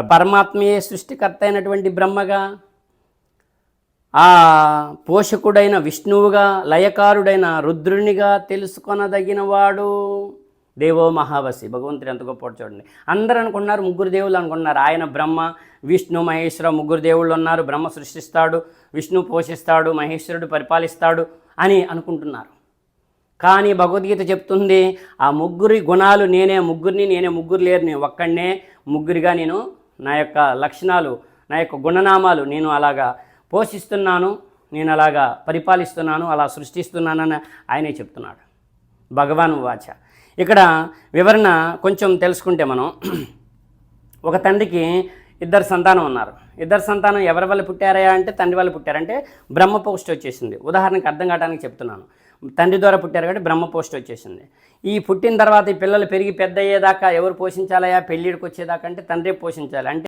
పరమాత్మయే సృష్టికర్త అయినటువంటి బ్రహ్మగా ఆ పోషకుడైన విష్ణువుగా లయకారుడైన రుద్రునిగా తెలుసుకొనదగినవాడు దేవో మహావసి భగవంతుడు ఎంత గొప్ప చూడండి. అందరూ అనుకున్నారు ముగ్గురు దేవుళ్ళు అనుకున్నారు ఆయన బ్రహ్మ విష్ణు మహేశ్వర ముగ్గురు దేవుళ్ళు ఉన్నారు. బ్రహ్మ సృష్టిస్తాడు విష్ణు పోషిస్తాడు మహేశ్వరుడు పరిపాలిస్తాడు అని అనుకుంటున్నారు. కానీ భగవద్గీత చెప్తుంది ఆ ముగ్గురి గుణాలు నేనే ముగ్గురిని నేనే ముగ్గురు లేరు నేను ఒక్కడనే ముగ్గురిగా నేను నా యొక్క లక్షణాలు నా యొక్క గుణనామాలు నేను అలాగా పోషిస్తున్నాను నేను అలాగా పరిపాలిస్తున్నాను అలా సృష్టిస్తున్నానని ఆయనే చెప్తున్నాడు. భగవాన్ వాచ. ఇక్కడ వివరణ కొంచెం తెలుసుకుంటే మనం ఒక తండ్రికి ఇద్దరు సంతానం ఉన్నారు. ఇద్దరు సంతానం ఎవరి వల్ల పుట్టారయా అంటే తండ్రి వల్ల పుట్టారంటే బ్రహ్మ పోస్ట్ వచ్చేసింది. ఉదాహరణకు అర్థం కావడానికి చెప్తున్నాను. తండ్రి ద్వారా పుట్టారు కాబట్టి బ్రహ్మ పోస్ట్ వచ్చేసింది. ఈ పుట్టిన తర్వాత ఈ పిల్లలు పెరిగి పెద్ద అయ్యేదాకా ఎవరు పోషించాలయా పెళ్ళిడికి వచ్చేదాకా అంటే తండ్రి పోషించాలి. అంటే